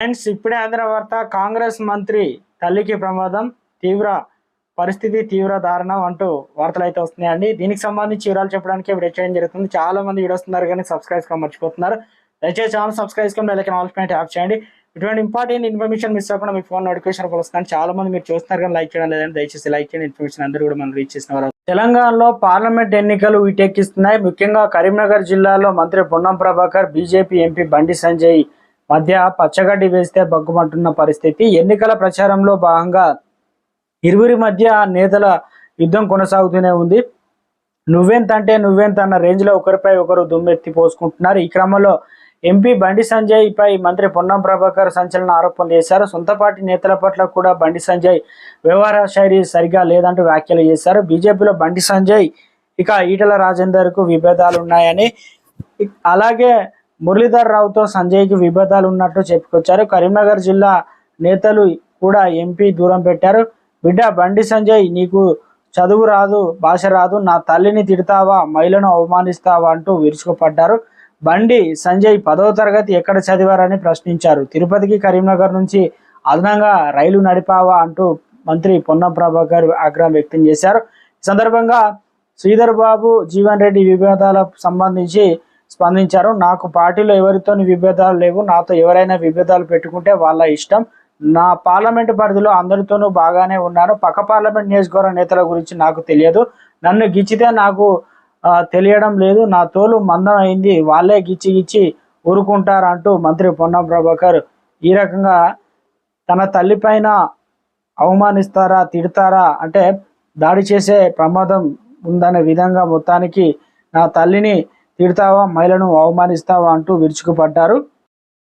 Friends ఇప్పుడే అందిన వార్త కాంగ్రెస్ మంత్రి తల్లికి ప్రమాదం తీవ్ర పరిస్థితి తీవ్ర దారుణం అంటూ వార్తలు అయితే వస్తున్నాయండి. దీనికి సంబంధించి వివరాలు చెప్పడానికి వీడియో చేయడం జరుగుతుంది. చాలా మంది వీడియో వస్తున్నారు కానీ సబ్స్క్రైబ్ చేసుకోవడం మర్చిపోతున్నారు. దయచేసి ఛానల్ సబ్స్క్రైబ్ చేసుకుని లైక్ ఆల్ యాప్ చేయండి. ఇటువంటి ఇంపార్టెంట్ ఇన్ఫర్మేషన్ మిస్ అవ్వకుండా మీ ఫోన్ నోటిఫికేషన్ వస్తుంది చాలా మంది మీరు చూస్తున్నారు కానీ లైక్ చేయడం లేదని దయచేసి లైక్ చేయండి. ఇన్ఫర్మేషన్ అందరూ కూడా మనం రీచ్ చేసిన వారు. తెలంగాణలో పార్లమెంట్ ఎన్నికలు వీటెక్కిస్తున్నాయి ముఖ్యంగా కరీంనగర్ జిల్లాలో మంత్రి పొన్నం ప్రభాకర్ బీజేపీ ఎంపీ బండి సంజయ్ మధ్య పచ్చగడ్డి వేస్తే బగ్గుమంటున్న పరిస్థితి. ఎన్నికల ప్రచారంలో భాగంగా ఇరువురి మధ్య నేతల యుద్ధం కొనసాగుతూనే ఉంది. నువ్వెంత అంటే నువ్వెంత అన్న రేంజ్లో ఒకరిపై ఒకరు దుమ్మెత్తి పోసుకుంటున్నారు. ఈ క్రమంలో ఎంపీ బండి సంజయ్ పై మంత్రి పొన్నం ప్రభాకర్ సంచలన ఆరోపణలు చేశారు. సొంత పార్టీ నేతల పట్ల కూడా బండి సంజయ్ వ్యవహార శైలి సరిగా లేదంటూ వ్యాఖ్యలు చేశారు. బీజేపీలో బండి సంజయ్ ఇక ఈటల రాజేందర్కు విభేదాలు ఉన్నాయని అలాగే మురళీధర్ రావుతో సంజయ్కి విభేదాలు ఉన్నట్టు చెప్పుకొచ్చారు. కరీంనగర్ జిల్లా నేతలు కూడా ఎంపీ దూరం పెట్టారు. బిడ్డ బండి సంజయ్ నీకు చదువు రాదు భాష రాదు నా తల్లిని తిడతావా మహిళను అవమానిస్తావా అంటూ విరుచుకుపడ్డారు. బండి సంజయ్ పదవ తరగతి ఎక్కడ చదివారని ప్రశ్నించారు. తిరుపతికి కరీంనగర్ నుంచి అదనంగా రైలు నడిపావా అంటూ మంత్రి పొన్నం ప్రభాకర్ ఆగ్రహం వ్యక్తం చేశారు. ఈ సందర్భంగా శ్రీధర్ బాబు జీవన్ రెడ్డి విభేదాలకు సంబంధించి స్పందించారు. నాకు పార్టీలో ఎవరితో విభేదాలు లేవు నాతో ఎవరైనా విభేదాలు పెట్టుకుంటే వాళ్ళ ఇష్టం. నా పార్లమెంట్ పరిధిలో అందరితోనూ బాగానే ఉన్నాను. పక్క పార్లమెంట్ నియోజకవర్గ నేతల గురించి నాకు తెలియదు. నన్ను గిచ్చితే నాకు తెలియడం లేదు. నా తోలు మందం అయింది. వాళ్ళే గిచ్చి గిచ్చి ఊరుకుంటారు అంటూ మంత్రి పొన్నం ప్రభాకర్ ఈ రకంగా తన తల్లిపైన అవమానిస్తారా తిడతారా అంటే దాడి చేసే ప్రమాదం ఉందనే విధంగా మొత్తానికి నా తల్లిని తిడతావా మహిళను అవమానిస్తావా అంటూ విరుచుకుపడ్డారు.